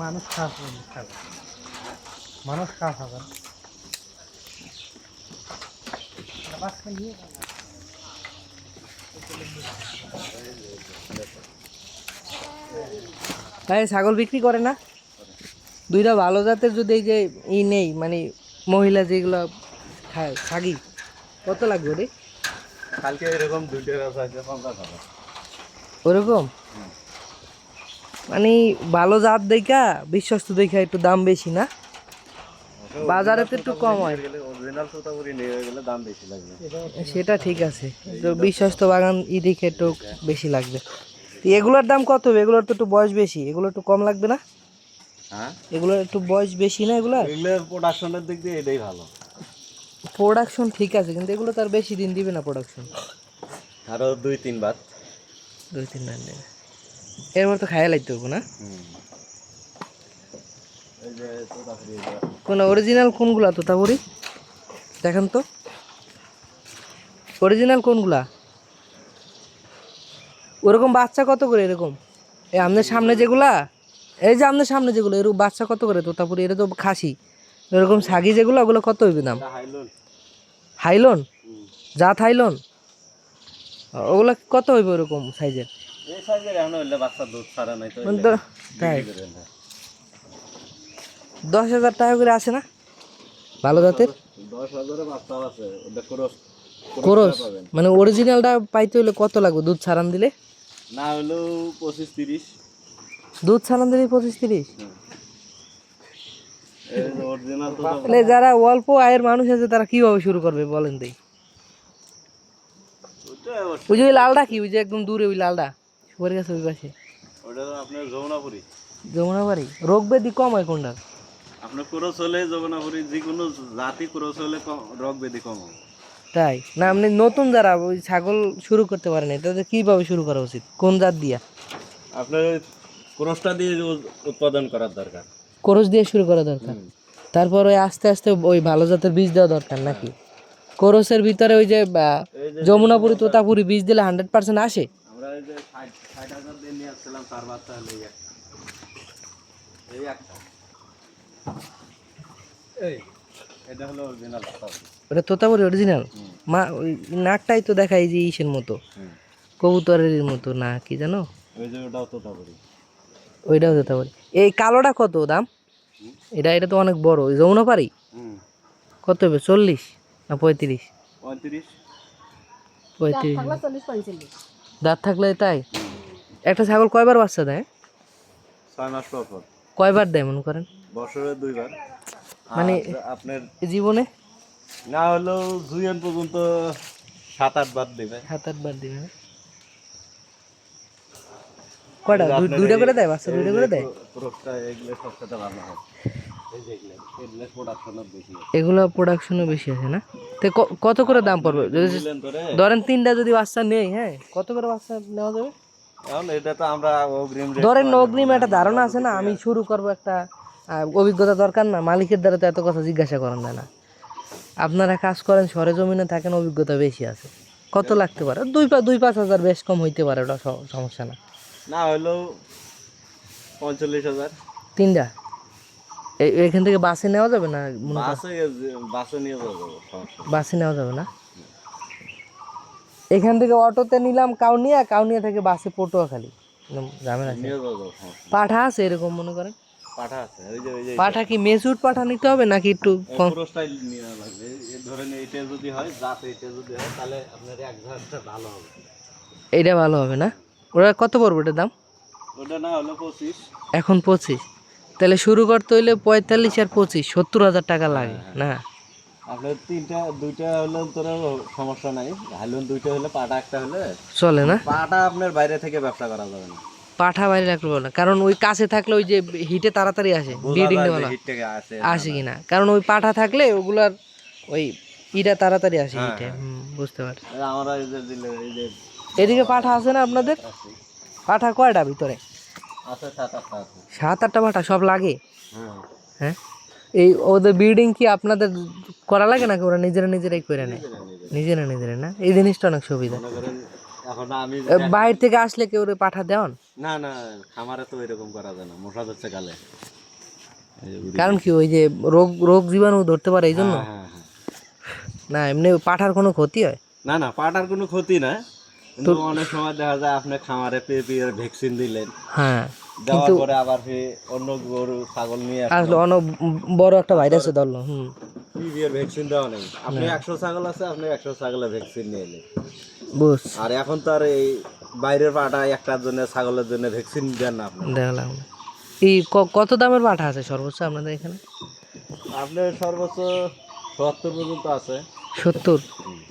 মানুষ খাওয়া খাবে মানুষ খাওয়া হবে। তাই ছাগল বিক্রি করে না? দুইটা ভালো জাতের যদি এই যে ই নেই মানে মহিলা যেগুলো খায় ছাগি কত লাগবে রে কালকে এরকম দুইটা ব্যবসা আছে ওরকম? মানে ভালো জাত দেখা বিশ্বস্ত দেখা একটু দাম বেশি না। বাজারে তো একটু কম হয়। সেটা ঠিক আছে তো বিশ্বস্ত বাগান ই দেখে একটু বেশি লাগবে। এগুলোর দাম কত হবে? এগুলোর তো একটু বয়স বেশি এগুলো একটু কম লাগবে না? হ্যাঁ? এগুলোর একটু বয়স বেশি না এগুলো প্রোডাকশনের দিক দিয়ে এটাই ভালো। প্রোডাকশন ঠিক আছে কিন্তু এগুলো তার বেশি দিন দিবে না প্রোডাকশন আরও দুই তিনবার দুই তিন দিন এরপর তো খাইয়া লাগতে হবে না? কোন অরিজিনাল কোনগুলা তো তাবরি দেখেন তো। অরিজিনাল কোনগুলা? ওরকম বাচ্চা কত করে এরকম? এই আমাদের সামনে যেগুলা, এই যে আমাদের সামনে যেগুলো, এরকম বাচ্চা কত করে তোতাপুরি? এটা তো খাসি। এরকম সাগি যেগুলো, ওগুলো কত হইবে দাম? হাইলন? জাত হাইলন? ওগুলো কত হইবে ওরকম সাইজের? এই সাইজের এখন হইলে বাচ্চা দুধ ছাড়া নাই তো তাই? দশ হাজার টাকা করে আছে না? ভালো জাতের? দশ হাজারে বাচ্চা আছে ওটা ক্রস কোরস মানে অরিজিনালটা পাইতে হলে কত লাগবে দুধ ছাড়ান দিলে? না হলেও পঁচিশ তিরিশ। দুধ ছাড়ান দিলে পঁচিশ তিরিশ? অরিজিনাল তাহলে যারা অল্প আয়ের মানুষ আছে তারা কীভাবে শুরু করবে বলেন দেই? ওই যে ওই লালটা কি? ওই যে একদম দূরে ওই লালটা? সুপারি গাছ ওই পাশে। ওটা আপনার যমুনাপুরি। যমুনা রোগ ব্যাধি কম হয় কোনটার? আপনার ক্রস হলে যমুনাপুরি যে কোনো জাতি ক্রস হলে রোগ ব্যাধি কম তাই? না আপনি নতুন যারা ওই ছাগল শুরু করতে পারেন তাদের কীভাবে শুরু করা উচিত? কোন জাত দিয়া? আপনার ক্রসটা দিয়ে উৎপাদন করার দরকার। করস দিয়ে শুরু করা দরকার? তারপর ওই আস্তে আস্তে ওই ভালো জাতের বীজ দেওয়া দরকার নাকি? করসের ভিতরে ওই যে যমুনাপুরি তোতাপুরি বীজ দিলে হান্ড্রেড পার্সেন্ট আসে? আমরা এই যে ষাট ষাট হাজার দিয়ে নিয়ে আসছিলাম তার বাচ্চা হলে এই একটা। এই একটা। এই। এটা হলো অরিজিনাল ওটা তোতাপুরি অরিজিনাল মা ওই নাকটাই তো দেখায় যে ইসের মতো। কবুতরের মতো না কি জানো? ওই যে ওটাও ওইটাও তোতাপুরি। এই কালোটা কত দাম? এটা এটা তো অনেক বড়। ওই যমুনা পারি কত হবে? চল্লিশ না পঁয়ত্রিশ? পঁয়ত্রিশ। পঁয়ত্রিশ। দাঁত থাকলে তাই? একটা ছাগল কয়বার বাচ্চা দেয়? ছয় মাস পর পর। কয়বার দেয় মনে করেন? বছরে দুইবার। মানে আপনার জীবনে? না হলেও জুয়েন পর্যন্ত সাত আট বার দেবে। সাত আটবার দিবে না? কয়টা? দুই- দুইটা করে দেয় বাচ্চা দুইটা করে দেয়? এগুলো সবচেয়ে ভালো হয়। এই যে এগুলো প্রোডাকশনও বেশি আছে। না? তো কত করে দাম পড়বে? ধরেন তিনটা যদি বাচ্চা নেই হ্যাঁ কত করে বাচ্চা নেওয়া যাবে? এটা তো আমরা অগ্রিম ধরেন অগ্রিম একটা ধারণা আছে না আমি শুরু করব একটা অভিজ্ঞতা দরকার না মালিকের দ্বারা তো এত কথা জিজ্ঞাসা করেন না। আপনারা কাজ করেন সরে জমিনে থাকেন অভিজ্ঞতা বেশি আছে। কত লাগতে পারে? দুই পা দুই পাঁচ হাজার বেশ কম হইতে পারে ওটা সমস্যা না। না হলেও পঁয়তাল্লিশ হাজার। তিনটা? এখান থেকে বাসে নেওয়া যাবে না বাসে বাসে নিয়ে যাব সমস্যা বাসে নেওয়া যাবে না? এখান থেকে অটোতে নিলাম কাউনিয়া কাউনিয়া থেকে বাসে পটুয়াখালী। ঝামেলা সমস্যা পাঠা আছে এরকম মনে করেন? পাঠা আছে ওই যে ওই যে পাঠা কি মেসুট পাঠা নিতে হবে নাকি একটু পুরো স্টাইল নিয়ে লাগবে। এই ধরেন এইটা যদি হয় জাত এইটা যদি হয় তাহলে আপনার এক হাজারটা ভালো হবে। এইটা ভালো হবে না? ওরা কত পড়বে ওটার দাম? ওটা না হলে পঁচিশ। এখন পঁচিশ। তাহলে শুরু করতে হইলে পঁয়তাল্লিশ আর পঁচিশ সত্তর হাজার টাকা লাগে না? আপনার তিনটা দুইটা হলে তোর সমস্যা নাই। হাইলুন দুইটা হলে পাটা একটা হলে চলে না? পাটা আপনার বাইরে থেকে ব্যবসা করা যাবে না। পাঠা বাইরে রাখতে পারব না কারণ ওই কাছে থাকলে ওই যে হিটে তাড়াতাড়ি আসে ভালো হিট আসে কিনা কারণ ওই পাঠা থাকলে ওগুলার ওই ইটা তাড়াতাড়ি আসে হিটে হুম, বুঝতে পারছি। আমরা এদিকে পাঠা আছে না আপনাদের? পাঠা কয়টা ভিতরে? সাত আটটা আছে। সাত আটটা পাঠা সব লাগে? হ্যাঁ। হ্যাঁ? এই ওদের ব্রিডিং কি আপনাদের করা লাগে নাকি ওরা নিজেরা নিজেরাই করে নেয়? নিজেরা নিজেরা না? এই জিনিসটা অনেক সুবিধা। এখন আমি বাইরে থেকে আসলে কেউ পাঠা দেওয়ান? না না খামারে তো এরকম করা যায় না মশা ধরছে গালে। কারণ কি ওই যে রোগ রোগ জীবাণু ধরতে পারে এই জন্য হ্যাঁ, হ্যাঁ, হ্যাঁ। না এমনি পাঠার কোনো ক্ষতি হয়? না না পাটার কোনো ক্ষতি না। অনেক সময় দেখা যায় আপনি খামারে পেয়ে পেয়ে ভ্যাকসিন দিলেন। হ্যাঁ। দেওয়ার পরে আবার ফির অন্য গরু ছাগল নিয়ে আসলে। অনেক বড় একটা ভাইরাসে ধরলো হুম। পিভিআর ভ্যাকসিন দেওয়া নেই। আপনি একশো ছাগল আছে আপনি একশো ছাগলের ভ্যাকসিন নিয়ে এলেন বুঝ। আর এখন তো আর এই বাইরের পাটা একটার জন্য ছাগলের জন্য ভ্যাকসিন দেন না আপনি। দেখলাম এই কত দামের পাঠা আছে সর্বোচ্চ আপনাদের এখানে? আপনার সর্বোচ্চ সত্তর পর্যন্ত আছে। সত্তর?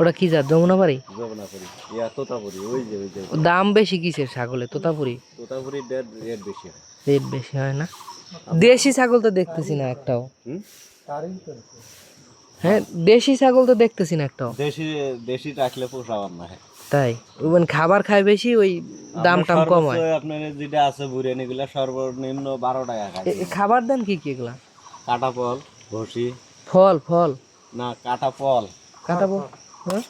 ওটা কি জাত? যমুনাবাড়ি যমুনাপুরি ইয়া তোতাপুরি ওই যে ওই যে। দাম বেশি কিসের ছাগলে তোতাপুরি? তোতাপুরি রেট রেট বেশি হয়। রেট বেশি হয় না? দেশি ছাগল তো দেখতেছি না একটাও। হ্যাঁ দেশি ছাগল তো দেখতেছি না একটাও। দেশি দেশি রাখলে পোষাবার না। তাই? মানে খাবার খায় বেশি ওই দাম টাম কম হয়। আপনার যেটা আছে বুড়িয়ানি গুলা সর্বনিম্ন বারো টাকা খায়। খাবার দেন কি কি এগুলা? কাটা ফল ভসি। ফল ফল। না কাটা ফল কাটাবো? হ্যাঁ?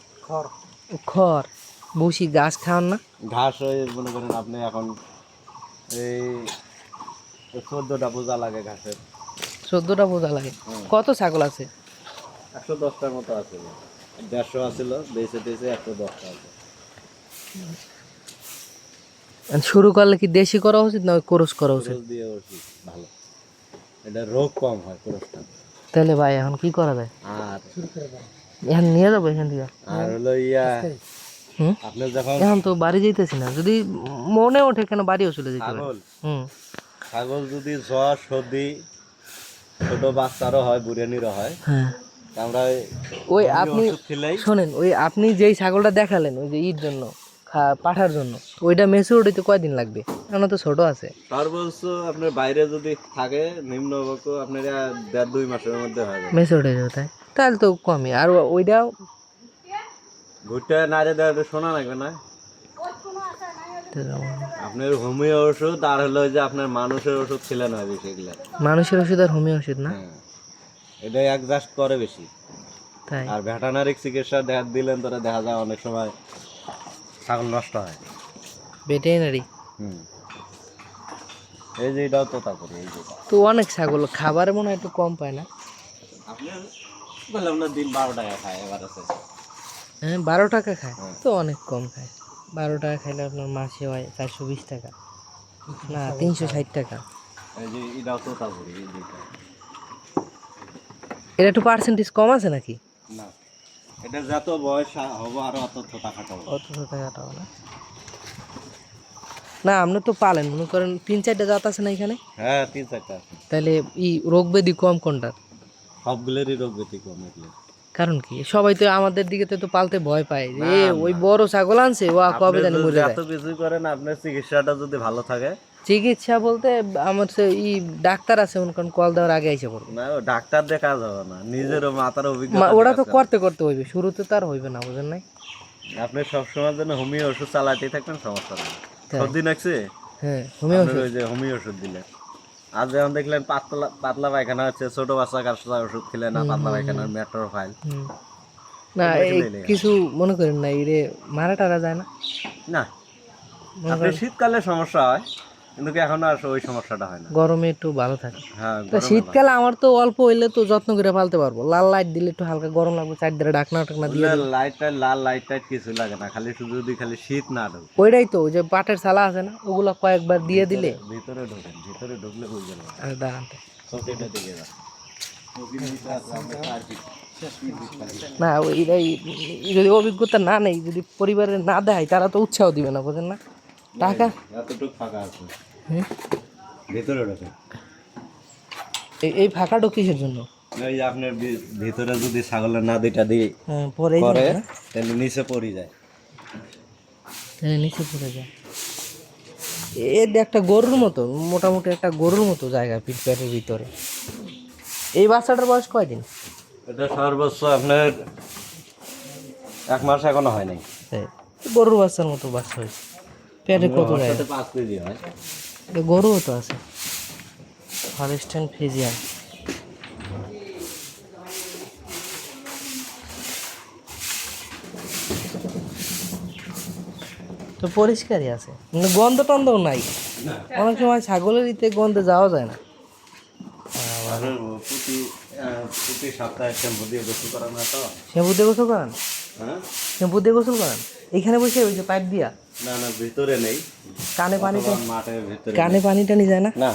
খড়। বসি গাছ খাওয়ান না? ঘাস ওই মনে করেন আপনি এখন এই চোদ্দটা বোঝা লাগে ঘাসের। চোদ্দটা বোঝা লাগে? কত ছাগল আছে? একশো দশটার মতো আছে। দেড়শো আছিল বেঁচে টেছে একশো দশটা আছে। শুরু করলে কি দেশি করা উচিত না কোরস করা উচিত? দিয়ে ওষুধ ভালো। এটা রোগ কম হয় পুরস্কার তাহলে ভাই এখন কি করা যায়? আর এখন নিয়ে যাব এখান থেকে। আর হলো ইয়া আপনি যখন এখন তো বাড়ি যেতেছি না। যদি মনে ওঠে কেন বাড়িও চলে যেতে পারে। ছাগল? হুম। ছাগল যদি জ্বর সর্দি ছোট বাচ্চারও হয় বুড়ানিরও হয় হ্যাঁ। আমরা ওই আপনি শোনেন ওই আপনি যেই ছাগলটা দেখালেন ওই যে ঈদ জন্য পাঠার জন্য ওইটা মেচুরিটি তো কয়দিন লাগবে? এখন তো ছোট আছে। সর্বোচ্চ আপনার বাইরে যদি থাকে নিম্ন আপনার দেড় দুই মাসের মধ্যে হয়ে যাবে। মেচুরিটি তাই? তাহলে তো কমই। আর ওইটাও ভুট্টা দেওয়া শোনা লাগবে না। আপনার হোমিও ওষুধ আর হলো যে আপনার মানুষের ওষুধ ছিলেন বেশি এগুলা। মানুষের ওষুধ আর হোমিও ওষুধ না? হ্যাঁ। এটা অ্যাডজাস্ট করে বেশি। তাই? আর ভেটানারিক চিকিৎসা দেখা দিলেন তোরা দেখা যায় অনেক সময় ছাগল নষ্ট হয়। ভেটেরিনারি হুম। এই যে এটাও তোতা করি এই যেটা তো অনেক ছাগল খাবারে মনে হয় একটু কম পায় না। আপনি বললাম না দিন বারো টাকা খায় এবার আছে হ্যাঁ বারো টাকা খায়? হ্যাঁ। তো অনেক কম খায়। বারো টাকা খাইলে আপনার মাসে হয় চারশো বিশ টাকা। না তিনশো ষাট টাকা। এটা একটু পার্সেন্টেজ কম আছে নাকি? না। এটা যত বয়স হব আরও অত খাটাবো। অত টাকাটাও না। না আপনি তো পালেন। মনে করেন তিন চারটা জাত আছে না এখানে? হ্যাঁ তিন চারটা আছে। তাহলে ই রোগ ব্যাধি কম কোনটার? সবগুলোরই রোগ ব্যতিক্রম এগুলো। কারণ কি? সবাই তো আমাদের দিকে তো পালতে ভয় পায় যে এ, ওই বড় ছাগল আনছে ও কবে জানি মরে যায়? এত কিছু করেন আপনার চিকিৎসাটা যদি ভালো থাকে। চিকিৎসা বলতে আমার সে ই ডাক্তার আছে করেন কল দেওয়ার আগে এসে পড়বে না ডাক্তার দেখা যাবে না। নিজেরও মাথার অভিজ্ঞতা ওরা তো করতে করতে হইবে শুরুতে তো আর হইবে না বুঝেন নাই? আপনি সবসময়ের জন্য হোমিও ওষুধ চালাতেই থাকবেন সমস্যা নেই। তাই। সর্দি নাকছে হ্যাঁ হোমিও ওই যে হোমিও ওষুধ দিলেন। আর যেমন দেখলেন পাতলা পাতলা পায়খানা হচ্ছে ছোট বাচ্চা কাশলা ওষুধ খেলে না পাতলা পায়খানার মেট্রোর ফাইল না এই কিছু মনে করেন না এরে মারা টারা যায় না? না। আপনি শীতকালে সমস্যা হয় কিন্তু এখন আর ওই সমস্যাটা হয় না। গরমে একটু ভালো থাকে। হ্যাঁ শীতকালে আমার তো অল্প হইলে তো যত্ন করে পালতে পারব। লাল লাইট দিলে একটু হালকা গরম লাগবে চারদিকে ডাকনা টাকনা দিয়ে লাইট টাইট লাল লাইট টাইট কিছু লাগে না খালি শুধু যদি খালি শীত না ঢোকে। ওইটাই তো ওই যে পাটের আছে না ওগুলো কয়েকবার দিয়ে দিলে। ভিতরে ঢোকেন ভিতরে ঢুকলে আর দাঁড়ান না ওইটাই যদি অভিজ্ঞতা না নেই যদি পরিবারের না দেয় তারা তো উৎসাহ দিবে না বোঝেন না? টাকা? এতটুকু ফাঁকা আছে। ভিতরে ঢোকেন এই- ফাঁকাটা কিসের জন্য? ওই যে আপনার ভিতরে যদি ছাগলের নাদিটা হ্যাঁ পরে তাহলে নিচে পড়ে যায়। হ্যাঁ নিচে পড়ে যায়। একটা গরুর মতো মোটামুটি একটা গরুর মতো জায়গা পিঠ পেটের ভিতরে। এই বাচ্চাটার বয়স কয়দিন? এটা সর্বোচ্চ আপনার এক মাস এখনও হয় নাই। গরুর বাচ্চার মতো বাচ্চা হয়েছে। পেটে কত গরুও তো আছে। ফিজিয়ান তো পরিষ্কারই আছে। কিন্তু গন্ধ টন্ধও নাই অনেক সময় ছাগলের ইতে গন্ধে যাওয়া যায় না। আপনার প্রতি সপ্তাহে শ্যাম্পু দিয়ে গোসল করা না তো? শ্যাম্পু দিয়ে গোসল করান? হ্যাঁ। শ্যাম্পু দিয়ে গোসল করান? এখানে বসে ওই যে পাইপ দিয়া? না না ভিতরে নেই। কানে পানি অথবা মাঠের ভিতরে কানে পানি টানি যায় না? না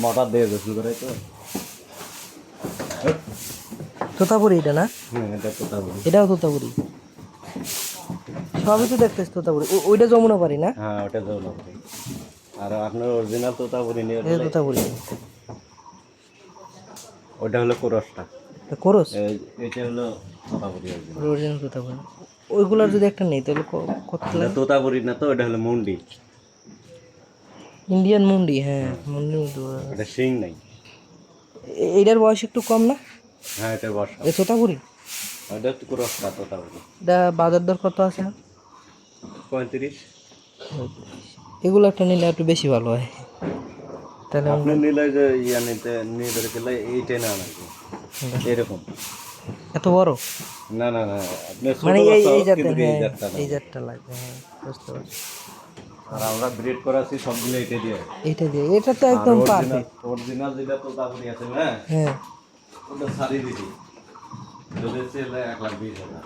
মোটর দিয়ে গোসল করে তো। তোতাপুরি এটা না? হ্যাঁ এটা বলি এটাও তোতাপুরি। সবই তো দেখতেছ তোতাপুরি। ও- ওইটা যমুনা পারি না? হ্যাঁ ওটা যাও আর আপনার অরিজিনাল তোতাপুরি নিয়ে তোতাপুরি। ওটা হলো কোরসটা। কোরস? এটা হলো তোতাপুরি অরিজিনাল তোতাপুরি। ওইগুলোর যদি একটা নেই তাহলে কত এটা তোতাপুরি না তো? ওটা হলো মুন্ডি। ইন্ডিয়ান মুন্ডি হ্যাঁ মুন্ডি যায়। শিং নাই। এ- এইটার বয়স একটু কম না? হ্যাঁ এটা বর্ষা এ তোতাপুরি? ওটা হচ্ছে কোরসটা তোতাপুরি। এটা বাজার দর কত আছে? পঁয়ত্রিশ। এগুলো একটা নিলে একটু বেশি ভালো হয়। তাহলে আপনি নিলে যে ইয়া নিতে নিয়ে ধরে গেলে এইটাই না এরকম। এত বড়? না না না মানে এই এই হ্যাঁ, জাতটা এই জাতটা লাগবে হ্যাঁ বুঝতে পারছি। আর আমরা ব্রিড করাছি সবগুলো এটা দিয়ে। এইটা দিয়ে এটা তো একদম পারফেক্ট অরিজিনাল যেটা তোতাপুরি আছে না হ্যাঁ। ওটা সারি দিছি যদি ছেলে এক লাখ বিশ হাজার।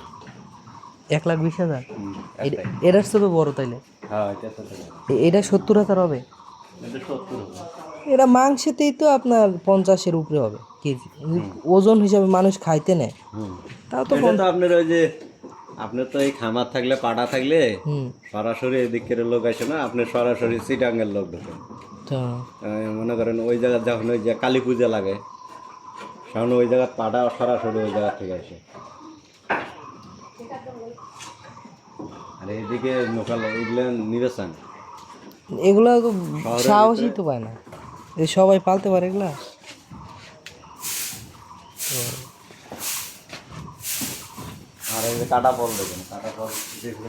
এক লাখ বিশ হাজার? হুম, এটা- একটাই। এটার বড় তাইলে? হ্যাঁ এটা সত্তর হাজার হবে? এটা সত্তর এটা মাংসেতেই তো আপনার পঞ্চাশের উপরে হবে। কেজি ওজন হিসাবে মানুষ খাইতে নেয়। তাও তো আপনার ওই যে আপনার তো এই খামার থাকলে পাড়া থাকলে সরাসরি এদিকের লোক আসে না আপনি সরাসরি সিটাঙ্গের লোক ঢোকে মনে করেন ওই জায়গা যখন ওই যে কালী পূজা লাগে সামনে ওই জায়গার পাড়া সরাসরি ওই জায়গা থেকে আসে। আর এইদিকে লোকাল এইগুলো নিবেশন এগুলো সাহসই তো পায় না। সবাই পালতে পারে এগুলা। আর এই কাটা ফল দেখেন কাটা ফল যেগুলো